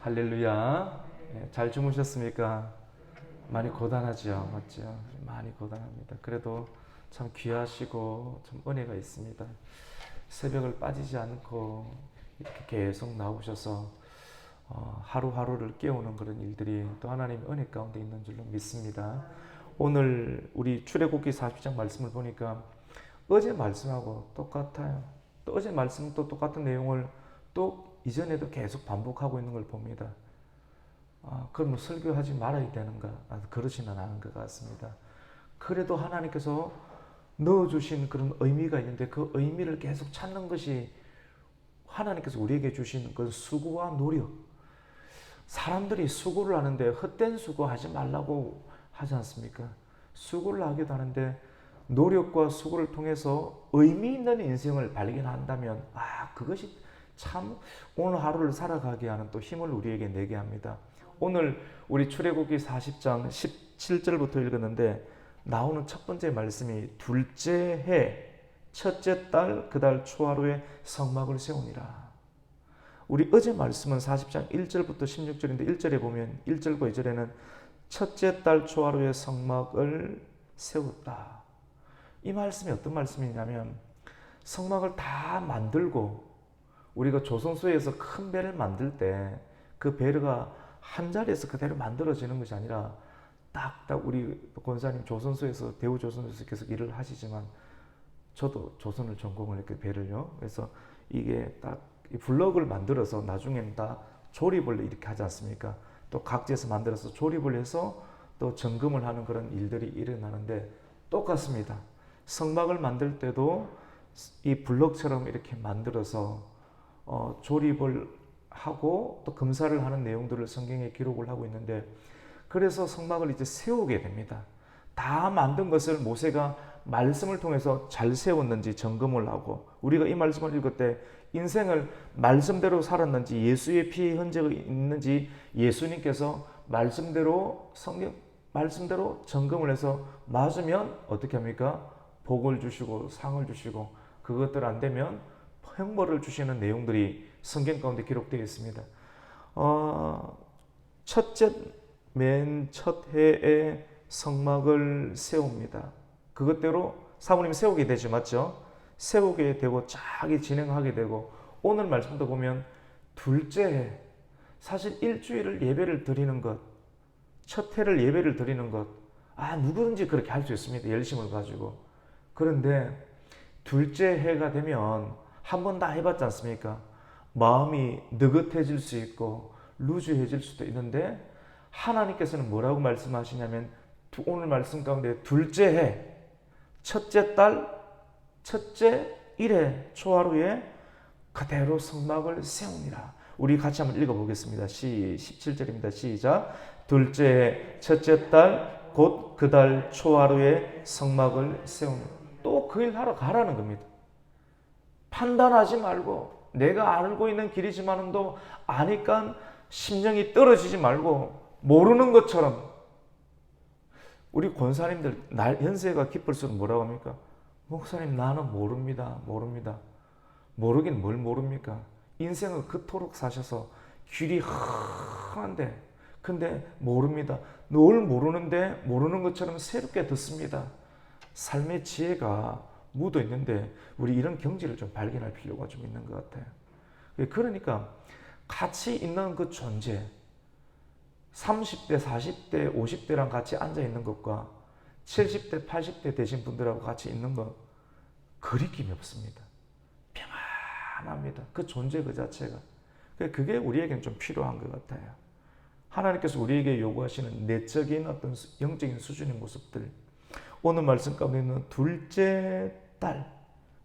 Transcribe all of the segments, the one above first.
할렐루야. 예, 잘 주무셨습니까? 많이 고단하죠, 맞죠? 많이 고단합니다. 그래도 참 귀하시고 참 은혜가 있습니다. 새벽을 빠지지 않고 이렇게 계속 나오셔서 어, 하루하루를 깨우는 그런 일들이 또 하나님의 은혜 가운데 있는 줄로 믿습니다. 오늘 우리 출애굽기 40장 말씀을 보니까 어제 말씀하고 똑같아요. 또 어제 말씀도 똑같은 내용을 또 이전에도 계속 반복하고 있는 걸 봅니다. 아, 그럼 설교하지 말아야 되는가? 아, 그러지는 않은 것 같습니다. 그래도 하나님께서 넣어주신 그런 의미가 있는데 그 의미를 계속 찾는 것이 하나님께서 우리에게 주신 그 수고와 노력. 사람들이 수고를 하는데 헛된 수고 하지 말라고 하지 않습니까? 수고를 하기도 하는데 노력과 수고를 통해서 의미 있는 인생을 발견한다면 아 그것이 참 오늘 하루를 살아가게 하는 또 힘을 우리에게 내게 합니다. 오늘 우리 출애굽기 40장 17절부터 읽었는데 나오는 첫 번째 말씀이 둘째 해 첫째 달 그 달 초하루에 성막을 세우니라. 우리 어제 말씀은 40장 1절부터 16절인데 1절에 보면 1절과 2절에는 첫째 달 초하루에 성막을 세웠다. 이 말씀이 어떤 말씀이냐면 성막을 다 만들고 우리가 조선소에서 큰 배를 만들 때 그 배가 한 자리에서 그대로 만들어지는 것이 아니라 딱딱 우리 권사님 조선소에서 대우 조선소에서 계속 일을 하시지만 저도 조선을 전공을 했게 배를요. 그래서 이게 딱 블럭을 만들어서 나중에는 다 조립을 이렇게 하지 않습니까? 또 각지에서 만들어서 조립을 해서 또 점검을 하는 그런 일들이 일어나는데 똑같습니다. 성막을 만들 때도 이 블럭처럼 이렇게 만들어서 어, 조립을 하고 또 검사를 하는 내용들을 성경에 기록을 하고 있는데 그래서 성막을 이제 세우게 됩니다. 다 만든 것을 모세가 말씀을 통해서 잘 세웠는지 점검을 하고 우리가 이 말씀을 읽을 때 인생을 말씀대로 살았는지 예수의 피의 흔적이 있는지 예수님께서 말씀대로 성경 말씀대로 점검을 해서 맞으면 어떻게 합니까? 복을 주시고 상을 주시고 그것들 안 되면 형벌을 주시는 내용들이 성경 가운데 기록되어 있습니다. 어, 첫째 맨 첫 해에 성막을 세웁니다. 그것대로 사모님 세우게 되죠, 맞죠? 세우게 되고 자기 진행하게 되고 오늘 말씀도 보면 둘째 해 사실 일주일을 예배를 드리는 것, 첫 해를 예배를 드리는 것, 아 누구든지 그렇게 할 수 있습니다. 열심을 가지고 그런데 둘째 해가 되면 한 번 다 해봤지 않습니까? 마음이 느긋해질 수 있고 루즈해질 수도 있는데 하나님께서는 뭐라고 말씀하시냐면 오늘 말씀 가운데 둘째 해, 첫째 달, 첫째 일해 초하루에 그대로 성막을 세웁니다. 우리 같이 한번 읽어보겠습니다. 시 17절입니다. 시작. 둘째 해, 첫째 달, 곧 그 달 초하루에 성막을 세웁니다. 또그 일 하러 가라는 겁니다. 판단하지 말고 내가 알고 있는 길이지만도 아니까 심정이 떨어지지 말고 모르는 것처럼 우리 권사님들 날 연세가 깊을수록 뭐라고 합니까? 목사님 나는 모릅니다. 모릅니다. 모르긴 뭘 모릅니까? 인생을 그토록 사셔서 길이 한데 근데 모릅니다. 늘 모르는데 모르는 것처럼 새롭게 듣습니다. 삶의 지혜가 묻어 있는데 우리 이런 경지를 좀 발견할 필요가 좀 있는 것 같아요. 그러니까 같이 있는 그 존재, 30대, 40대, 50대랑 같이 앉아 있는 것과 70대, 80대 되신 분들하고 같이 있는 것 거리낌이 없습니다. 평안합니다. 그 존재 그 자체가. 그게 우리에게는 좀 필요한 것 같아요. 하나님께서 우리에게 요구하시는 내적인 어떤 영적인 수준의 모습들. 오늘 말씀 가운데 있는 둘째 달,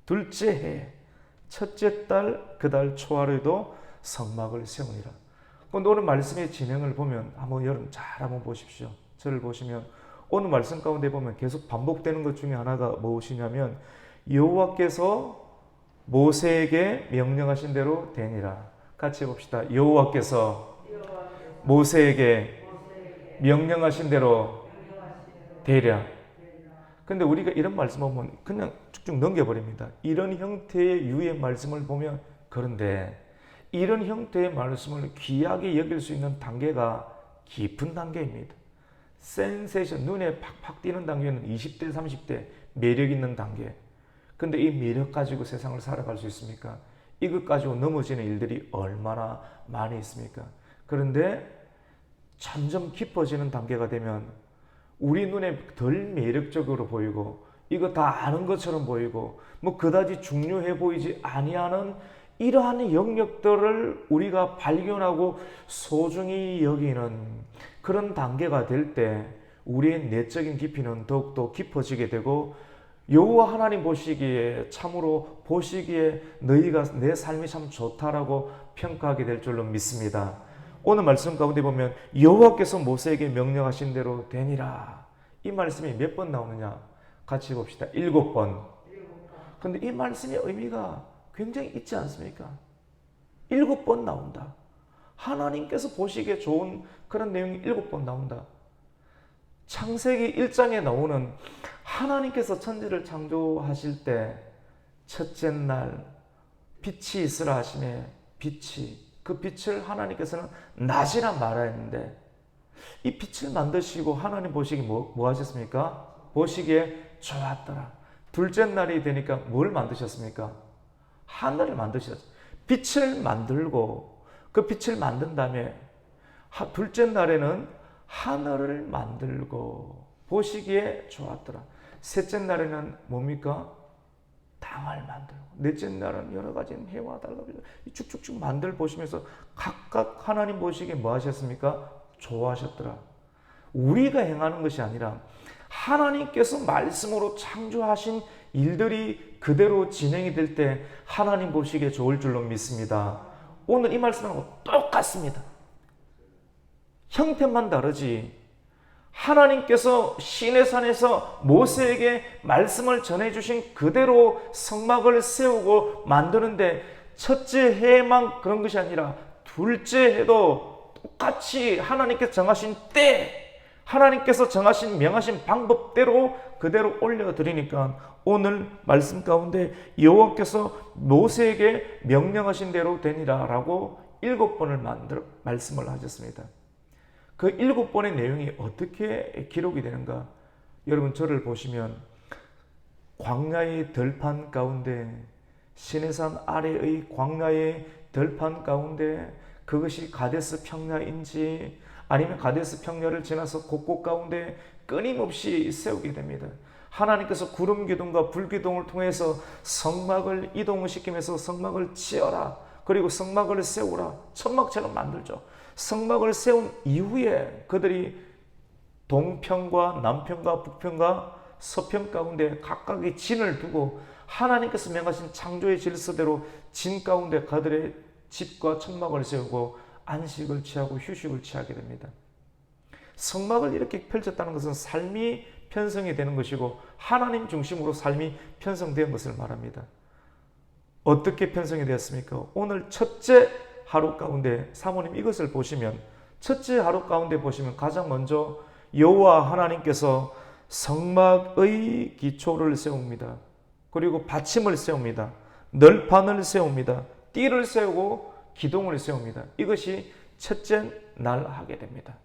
둘째 해, 첫째 달, 그달 초하루에도 성막을 세우니라. 근데 오늘 말씀의 진행을 보면 한번 여러분 잘 한번 보십시오. 저를 보시면 오늘 말씀 가운데 보면 계속 반복되는 것 중에 하나가 무엇이냐면 여호와께서 모세에게 명령하신 대로 되니라. 같이 봅시다. 여호와께서 모세에게 명령하신 대로 되랴. 근데 우리가 이런 말씀을 보면 그냥 쭉쭉 넘겨버립니다. 이런 형태의 유의 말씀을 보면 그런데 이런 형태의 말씀을 귀하게 여길 수 있는 단계가 깊은 단계입니다. 센세이션, 눈에 팍팍 띄는 단계는 20대, 30대 매력 있는 단계. 근데 이 매력 가지고 세상을 살아갈 수 있습니까? 이것 가지고 넘어지는 일들이 얼마나 많이 있습니까? 그런데 점점 깊어지는 단계가 되면 우리 눈에 덜 매력적으로 보이고 이거 다 아는 것처럼 보이고 뭐 그다지 중요해 보이지 아니하는 이러한 영역들을 우리가 발견하고 소중히 여기는 그런 단계가 될 때 우리의 내적인 깊이는 더욱더 깊어지게 되고 여호와 하나님 보시기에 참으로 보시기에 너희가 내 삶이 참 좋다라고 평가하게 될 줄로 믿습니다. 오늘 말씀 가운데 보면 여호와께서 모세에게 명령하신 대로 되니라. 이 말씀이 몇 번 나오느냐? 같이 봅시다. 일곱 번. 근데 이 말씀의 의미가 굉장히 있지 않습니까? 일곱 번 나온다. 하나님께서 보시기에 좋은 그런 내용이 일곱 번 나온다. 창세기 1장에 나오는 하나님께서 천지를 창조하실 때 첫째 날 빛이 있으라 하심에 빛이 그 빛을 하나님께서는 낮이라 말하였는데 이 빛을 만드시고 하나님 보시기 뭐, 뭐 하셨습니까? 보시기에 좋았더라. 둘째 날이 되니까 뭘 만드셨습니까? 하늘을 만드셨어요. 빛을 만들고 그 빛을 만든 다음에 하, 둘째 날에는 하늘을 만들고 보시기에 좋았더라. 셋째 날에는 뭡니까? 땅을 만들고 넷째 날은 여러 가지 해와 달라 쭉쭉쭉 만들 보시면서 각각 하나님 보시기에 뭐 하셨습니까? 좋아하셨더라. 우리가 행하는 것이 아니라 하나님께서 말씀으로 창조하신 일들이 그대로 진행이 될 때 하나님 보시기에 좋을 줄로 믿습니다. 오늘 이 말씀하고 똑같습니다. 형태만 다르지. 하나님께서 시내 산에서 모세에게 말씀을 전해 주신 그대로 성막을 세우고 만드는데 첫째 해만 그런 것이 아니라 둘째 해도 똑같이 하나님께서 정하신 때, 하나님께서 정하신 명하신 방법대로 그대로 올려드리니까 오늘 말씀 가운데 여호와께서 모세에게 명령하신 대로 되니라라고 일곱 번을 만들 말씀을 하셨습니다. 그 일곱 번의 내용이 어떻게 기록이 되는가? 여러분 저를 보시면 광야의 들판 가운데 시내산 아래의 광야의 들판 가운데 그것이 가데스 평야인지 아니면 가데스 평야를 지나서 곳곳 가운데 끊임없이 세우게 됩니다. 하나님께서 구름 기둥과 불 기둥을 통해서 성막을 이동을 시키면서 성막을 지어라. 그리고 성막을 세우라. 천막처럼 만들죠. 성막을 세운 이후에 그들이 동편과 남편과 북편과 서편 가운데 각각의 진을 두고 하나님께서 명하신 창조의 질서대로 진 가운데 그들의 집과 천막을 세우고 안식을 취하고 휴식을 취하게 됩니다. 성막을 이렇게 펼쳤다는 것은 삶이 편성이 되는 것이고 하나님 중심으로 삶이 편성된 것을 말합니다. 어떻게 편성이 되었습니까? 오늘 첫째 하루 가운데 사모님 이것을 보시면 첫째 하루 가운데 보시면 가장 먼저 여호와 하나님께서 성막의 기초를 세웁니다. 그리고 받침을 세웁니다. 널판을 세웁니다. 띠를 세우고 기둥을 세웁니다. 이것이 첫째 날 하게 됩니다.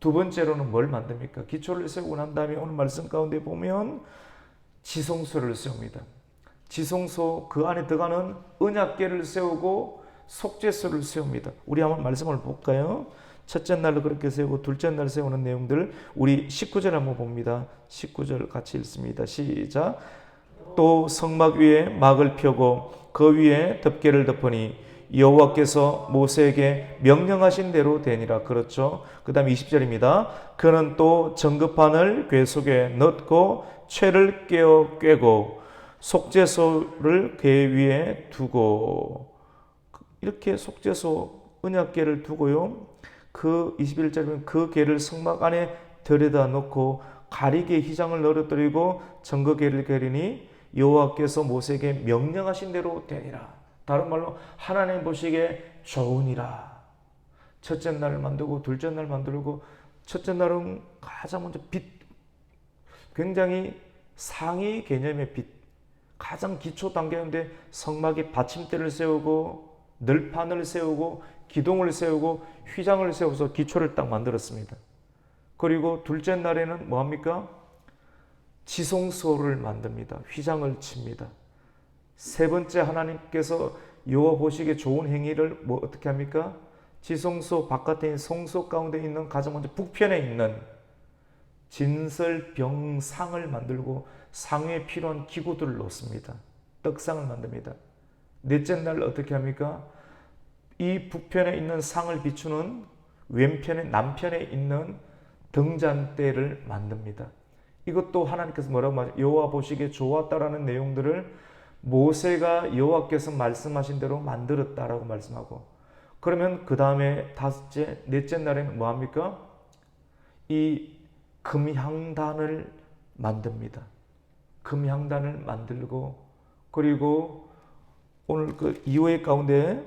두 번째로는 뭘 만듭니까? 기초를 세우고 난 다음에 오늘 말씀 가운데 보면 지성소를 세웁니다. 지성소 그 안에 들어가는 언약궤를 세우고 속죄소를 세웁니다. 우리 한번 말씀을 볼까요? 첫째 날로 그렇게 세우고 둘째 날 세우는 내용들 우리 19절 한번 봅니다. 19절 같이 읽습니다. 시작. 또 성막 위에 막을 펴고 그 위에 덮개를 덮으니 여호와께서 모세에게 명령하신 대로 되니라. 그렇죠. 그 다음 20절입니다. 그는 또 정급판을 궤 속에 넣고 채를 깨어 꿰고 속죄소를 궤 위에 두고 이렇게 속죄소 언약궤를 두고요. 그 21절에 그 궤를 성막 안에 들여다 놓고 가리개 휘장을 널어뜨리고 정거궤를 개리니 여호와께서 모세에게 명령하신 대로 되니라. 다른 말로 하나님 보시기에 좋으니라. 첫째 날을 만들고 둘째 날 만들고 첫째 날은 가장 먼저 빛 굉장히 상위 개념의 빛 가장 기초 단계인데 성막에 받침대를 세우고 널판을 세우고 기둥을 세우고 휘장을 세워서 기초를 딱 만들었습니다. 그리고 둘째 날에는 뭐 합니까? 지성소를 만듭니다. 휘장을 칩니다. 세 번째 하나님께서 여호와 보시기에 좋은 행위를 뭐 어떻게 합니까? 지성소 바깥에 있는 성소 가운데 있는 가장 먼저 북편에 있는 진설병상을 만들고 상에 필요한 기구들을 놓습니다. 떡상을 만듭니다. 넷째 날 어떻게 합니까? 이 북편에 있는 상을 비추는 왼편에 남편에 있는 등잔대를 만듭니다. 이것도 하나님께서 뭐라고 말하죠? 여호와 보시기에 좋았다라는 내용들을 모세가 여호와께서 말씀하신 대로 만들었다라고 말씀하고 그러면 그 다음에 다섯째 넷째 날에는 뭐 합니까? 이 금향단을 만듭니다. 금향단을 만들고 그리고 오늘 그 이후의 가운데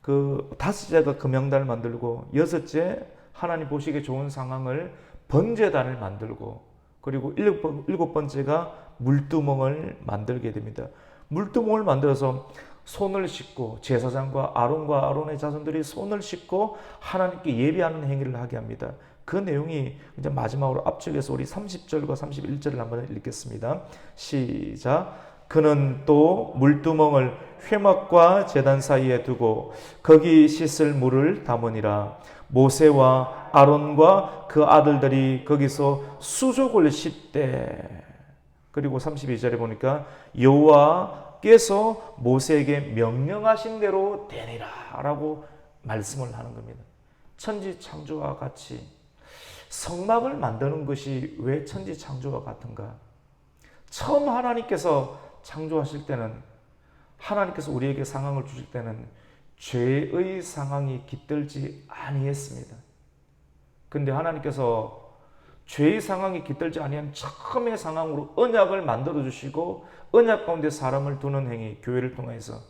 그 다섯째가 금향단을 만들고 여섯째 하나님 보시기에 좋은 상황을 번제단을 만들고 그리고 일곱 번째가 물두멍을 만들게 됩니다. 물두멍을 만들어서 손을 씻고 제사장과 아론과 아론의 자손들이 손을 씻고 하나님께 예배하는 행위를 하게 합니다. 그 내용이 이제 마지막으로 앞쪽에서 우리 30절과 31절을 한번 읽겠습니다. 시작. 그는 또 물두멍을 회막과 제단 사이에 두고 거기 씻을 물을 담으니라. 모세와 아론과 그 아들들이 거기서 수족을 씻되 그리고 32절에 보니까 여호와께서 모세에게 명령하신 대로 되니라라고 말씀을 하는 겁니다. 천지 창조와 같이 성막을 만드는 것이 왜 천지 창조와 같은가? 처음 하나님께서 창조하실 때는 하나님께서 우리에게 상황을 주실 때는 죄의 상황이 깃들지 아니했습니다. 근데 하나님께서 죄의 상황이 깃들지 아니한 처음의 상황으로 언약을 만들어 주시고 언약 가운데 사람을 두는 행위 교회를 통해서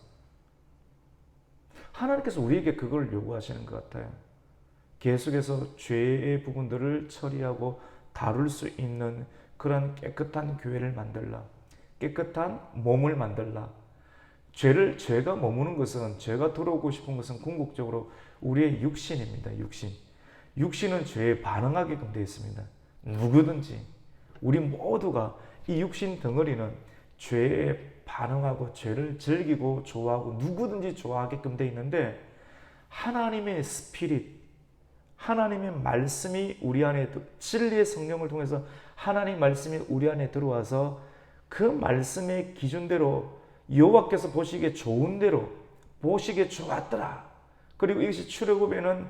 하나님께서 우리에게 그걸 요구하시는 것 같아요. 계속해서 죄의 부분들을 처리하고 다룰 수 있는 그런 깨끗한 교회를 만들라. 깨끗한 몸을 만들라. 죄를 죄가 머무는 것은 죄가 들어오고 싶은 것은 궁극적으로 우리의 육신입니다. 육신. 육신은 죄에 반응하게끔 되어 있습니다. 누구든지 우리 모두가 이 육신 덩어리는 죄에 반응하고 죄를 즐기고 좋아하고 누구든지 좋아하게끔 되어 있는데 하나님의 스피릿 하나님의 말씀이 우리 안에 진리의 성령을 통해서 하나님 말씀이 우리 안에 들어와서 그 말씀의 기준대로 여호와께서 보시기에 좋은 대로 보시기에 좋았더라. 그리고 이것이 출애굽에는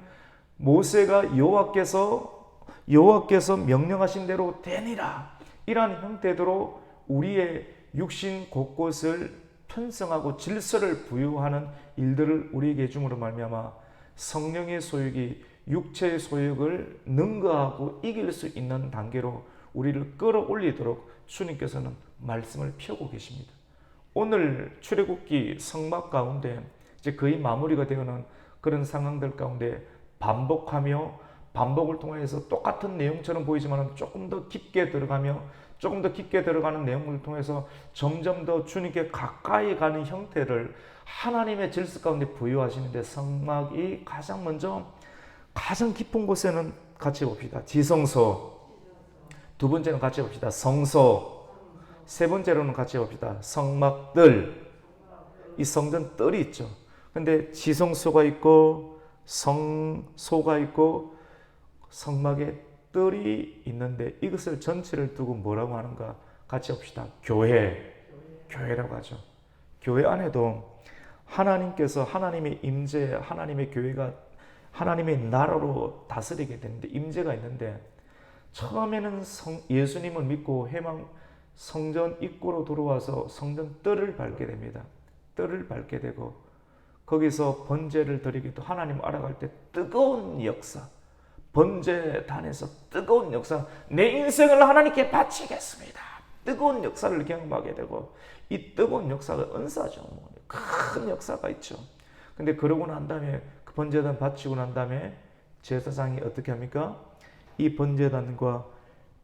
모세가 여호와께서 여호와께서 명령하신 대로 되니라. 이러한 형태대로 우리의 육신 곳곳을 편성하고 질서를 부여하는 일들을 우리에게 줌으로 말미암아 성령의 소욕이 육체의 소욕을 능가하고 이길 수 있는 단계로 우리를 끌어올리도록 주님께서는 말씀을 펴고 계십니다. 오늘 출애굽기 성막 가운데 이제 거의 마무리가 되어는 그런 상황들 가운데 반복하며 반복을 통해서 똑같은 내용처럼 보이지만 조금 더 깊게 들어가며 조금 더 깊게 들어가는 내용을 통해서 점점 더 주님께 가까이 가는 형태를 하나님의 질서 가운데 부여하시는데 성막이 가장 먼저 가장 깊은 곳에는 같이 봅시다. 지성소. 두 번째는 같이 봅시다. 성소. 세 번째로는 같이 봅시다. 성막들. 이 성전 뜰이 있죠. 근데 지성소가 있고 성소가 있고 성막에 뜰이 있는데 이것을 전체를 두고 뭐라고 하는가 같이 봅시다. 교회. 교회라고 하죠. 교회 안에도 하나님께서 하나님의 임재, 하나님의 교회가 하나님의 나라로 다스리게 되는데 임재가 있는데 처음에는 성, 예수님을 믿고 해망 성전 입구로 들어와서 성전 뜰을 밟게 됩니다. 뜰을 밟게 되고 거기서 번제를 드리기도 하나님 알아갈 때 뜨거운 역사, 번제단에서 뜨거운 역사, 내 인생을 하나님께 바치겠습니다. 뜨거운 역사를 경험하게 되고 이 뜨거운 역사가 은사죠. 큰 역사가 있죠. 근데 그러고 난 다음에 그 번제단 바치고 난 다음에 제사장이 어떻게 합니까? 이 번제단과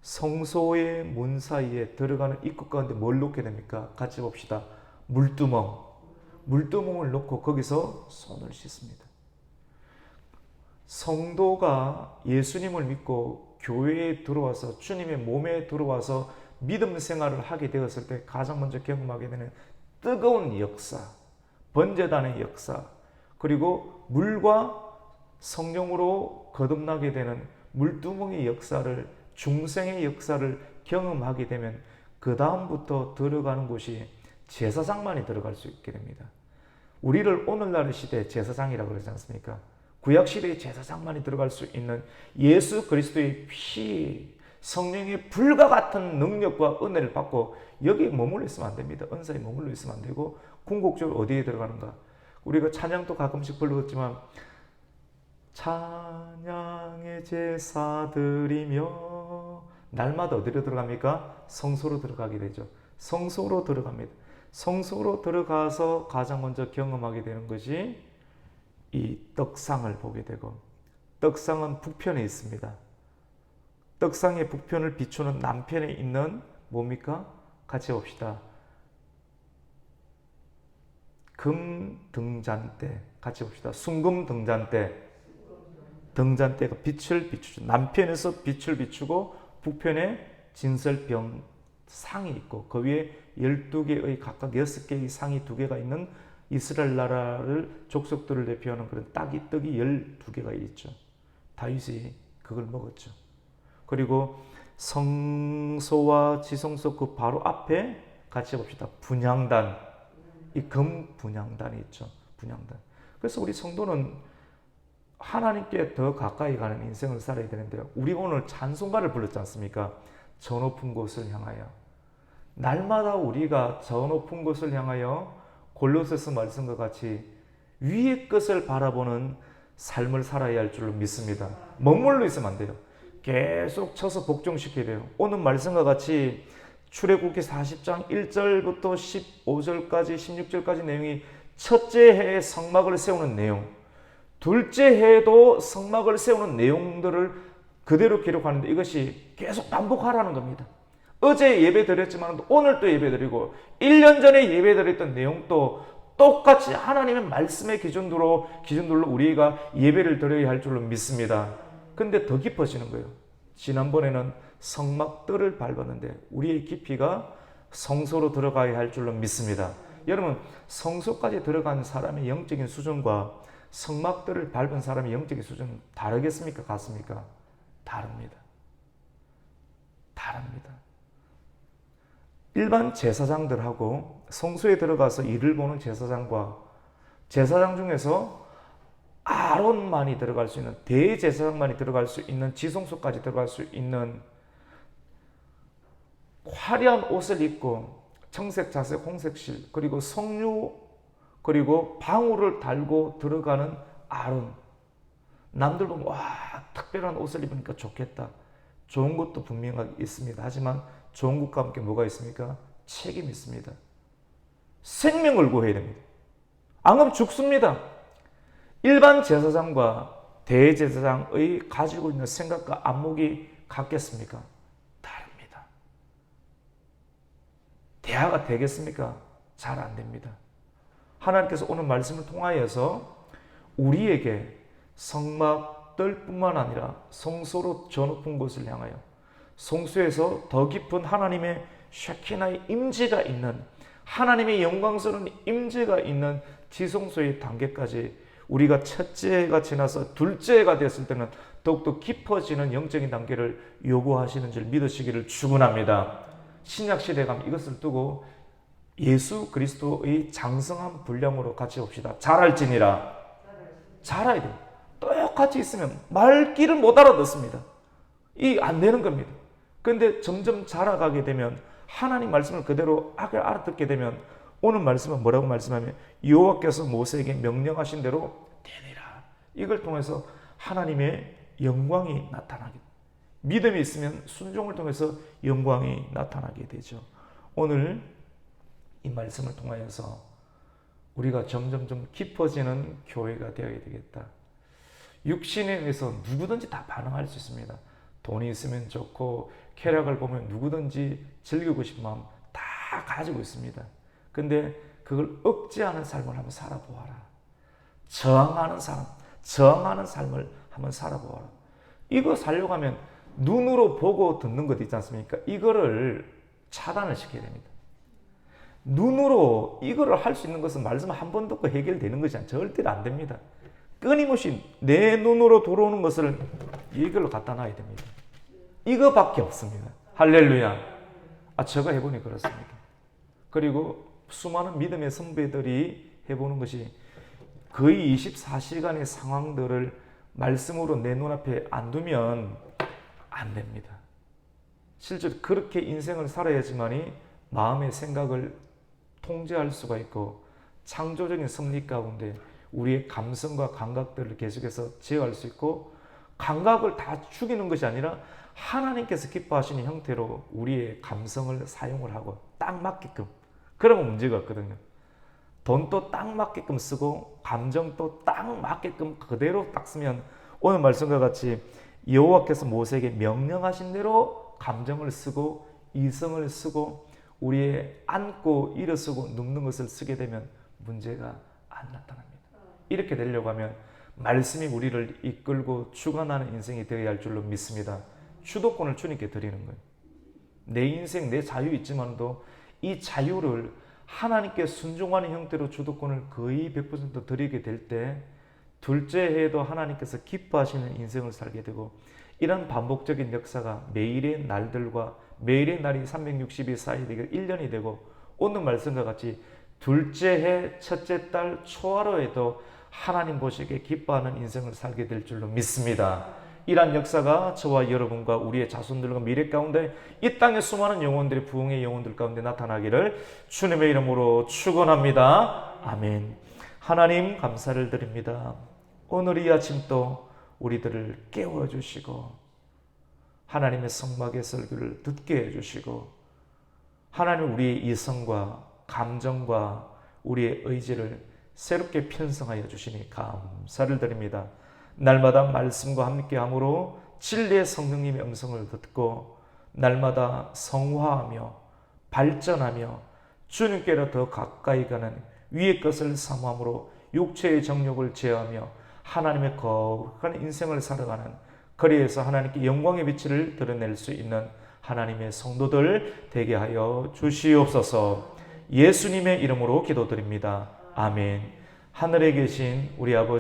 성소의 문 사이에 들어가는 입구 가운데 뭘 놓게 됩니까? 같이 봅시다. 물두멍. 물두멍을 놓고 거기서 손을 씻습니다. 성도가 예수님을 믿고 교회에 들어와서 주님의 몸에 들어와서 믿음 생활을 하게 되었을 때 가장 먼저 경험하게 되는 뜨거운 역사, 번제단의 역사, 그리고 물과 성령으로 거듭나게 되는 물두멍의 역사를 중생의 역사를 경험하게 되면 그 다음부터 들어가는 곳이 제사장만이 들어갈 수 있게 됩니다. 우리를 오늘날의 시대 제사장이라고 그러지 않습니까? 구약 시대의 제사장만이 들어갈 수 있는 예수 그리스도의 피, 성령의 불과 같은 능력과 은혜를 받고 여기에 머물러 있으면 안 됩니다. 은사에 머물러 있으면 안 되고 궁극적으로 어디에 들어가는가? 우리가 찬양도 가끔씩 불렀지만 찬양의 제사 드리며 날마다 어디로 들어갑니까? 성소로 들어가게 되죠. 성소로 들어갑니다. 성소로 들어가서 가장 먼저 경험하게 되는 것이 이 떡상을 보게 되고 떡상은 북편에 있습니다. 떡상의 북편을 비추는 남편에 있는 뭡니까? 같이 봅시다. 금 등잔대 같이 봅시다. 순금 등잔대 등잔대가 빛을 비추죠. 남편에서 빛을 비추고 북편에 진설병 상이 있고 그 위에 12개의 각각 6개의 상이 두 개가 있는 이스라엘 나라를 족속들을 대표하는 그런 딱이 떡이 12개가 있죠. 다윗이 그걸 먹었죠. 그리고 성소와 지성소 그 바로 앞에 같이 봅시다. 분향단. 이 금 분향단이 있죠. 분향단. 그래서 우리 성도는 하나님께 더 가까이 가는 인생을 살아야 되는데요. 우리 오늘 찬송가를 불렀지 않습니까? 저 높은 곳을 향하여. 날마다 우리가 저 높은 곳을 향하여 골로새서 말씀과 같이 위의 것을 바라보는 삶을 살아야 할 줄로 믿습니다. 머물러 있으면 안 돼요. 계속 쳐서 복종시켜야 돼요. 오늘 말씀과 같이 출애굽기 40장 1절부터 15절까지 16절까지 내용이 첫째 해에 성막을 세우는 내용, 둘째 해에도 성막을 세우는 내용들을 그대로 기록하는데 이것이 계속 반복하라는 겁니다. 어제 예배 드렸지만 오늘 또 예배 드리고 1년 전에 예배 드렸던 내용도 똑같이 하나님의 말씀의 기준으로 기준들로 우리가 예배를 드려야 할 줄로 믿습니다. 근데 더 깊어지는 거예요. 지난번에는 성막들을 밟았는데 우리의 깊이가 성소로 들어가야 할 줄로 믿습니다. 여러분 성소까지 들어간 사람의 영적인 수준과 성막들을 밟은 사람의 영적인 수준은 다르겠습니까? 같습니까? 다릅니다. 다릅니다. 일반 제사장들하고 성소에 들어가서 일을 보는 제사장과 제사장 중에서 아론만이 들어갈 수 있는 대제사장만이 들어갈 수 있는 지성소까지 들어갈 수 있는 화려한 옷을 입고 청색, 자색, 홍색실 그리고 성류 그리고 방울을 달고 들어가는 아론 남들 보면 와 특별한 옷을 입으니까 좋겠다 좋은 것도 분명하게 있습니다 하지만 좋은 것과 함께 뭐가 있습니까? 책임이 있습니다 생명을 구해야 됩니다 안 그러면 죽습니다 일반 제사장과 대제사장의 가지고 있는 생각과 안목이 같겠습니까? 다릅니다. 대화가 되겠습니까? 잘 안 됩니다. 하나님께서 오늘 말씀을 통하여서 우리에게 성막들뿐만 아니라 성소로 저 높은 곳을 향하여 성소에서 더 깊은 하나님의 샤키나의 임재가 있는 하나님의 영광스러운 임재가 있는 지성소의 단계까지 우리가 첫째가 지나서 둘째가 됐을 때는 더욱더 깊어지는 영적인 단계를 요구하시는 줄 믿으시기를 축원합니다. 신약 시대 가면 이것을 두고 예수 그리스도의 장성한 분량으로 같이 봅시다. 잘할지니라. 잘해야 돼요. 똑같이 있으면 말귀를 못 알아듣습니다. 이 안 되는 겁니다. 근데 점점 자라가게 되면 하나님 말씀을 그대로 알아듣게 되면 오늘 말씀은 뭐라고 말씀하면 여호와께서 모세에게 명령하신 대로 되리라. 이걸 통해서 하나님의 영광이 나타나게 믿음이 있으면 순종을 통해서 영광이 나타나게 되죠. 오늘 이 말씀을 통하여서 우리가 점점 좀 깊어지는 교회가 되어야 되겠다. 육신에 의해서 누구든지 다 반응할 수 있습니다. 돈이 있으면 좋고 쾌락을 보면 누구든지 즐기고 싶은 마음 다 가지고 있습니다. 근데 그걸 억제하는 삶을 한번 살아보아라. 저항하는 사람, 저항하는 삶을 한번 살아보아라. 이거 살려고 하면 눈으로 보고 듣는 것 있지 않습니까? 이거를 차단을 시켜야 됩니다. 눈으로 이거를 할 수 있는 것은 말씀 한 번 듣고 해결되는 것이 절대로 안 됩니다. 끊임없이 내 눈으로 들어오는 것을 이걸로 갖다 놔야 됩니다. 이거밖에 없습니다. 할렐루야. 아, 제가 해보니 그렇습니다. 그리고 수많은 믿음의 선배들이 해보는 것이 거의 24시간의 상황들을 말씀으로 내 눈앞에 안 두면 안 됩니다. 실제로 그렇게 인생을 살아야지만이 마음의 생각을 통제할 수가 있고 창조적인 섭리 가운데 우리의 감성과 감각들을 계속해서 제어할 수 있고 감각을 다 죽이는 것이 아니라 하나님께서 기뻐하시는 형태로 우리의 감성을 사용을 하고 딱 맞게끔 그러면 문제가 없거든요. 돈도 딱 맞게끔 쓰고 감정도 딱 맞게끔 그대로 딱 쓰면 오늘 말씀과 같이 여호와께서 모세에게 명령하신 대로 감정을 쓰고 이성을 쓰고 우리의 안고 일어서고 눕는 것을 쓰게 되면 문제가 안 나타납니다. 이렇게 되려고 하면 말씀이 우리를 이끌고 주관하는 인생이 되어야 할 줄로 믿습니다. 주도권을 주님께 드리는 거예요. 내 인생, 내 자유 있지만도 이 자유를 하나님께 순종하는 형태로 주도권을 거의 100% 드리게 될 때 둘째 해에도 하나님께서 기뻐하시는 인생을 살게 되고 이런 반복적인 역사가 매일의 날들과 매일의 날이 360일 사이 되게 1년이 되고 오늘 말씀과 같이 둘째 해 첫째 달 초하루에도 하나님 보시기에 기뻐하는 인생을 살게 될 줄로 믿습니다. 이러한 역사가 저와 여러분과 우리의 자손들과 미래 가운데 이 땅의 수많은 영혼들이 부흥의 영혼들 가운데 나타나기를 주님의 이름으로 축원합니다. 아멘. 하나님 감사를 드립니다. 오늘 이 아침도 우리들을 깨워 주시고 하나님의 성막의 설교를 듣게 해 주시고 하나님 우리의 이성과 감정과 우리의 의지를 새롭게 편성하여 주시니 감사를 드립니다. 날마다 말씀과 함께 함으로 진리의 성령님의 음성을 듣고 날마다 성화하며 발전하며 주님께로 더 가까이 가는 위의 것을 사모함으로 육체의 정욕을 제어하며 하나님의 거룩한 인생을 살아가는 거리에서 하나님께 영광의 빛을 드러낼 수 있는 하나님의 성도들 되게 하여 주시옵소서 예수님의 이름으로 기도드립니다. 아멘. 하늘에 계신 우리 아버지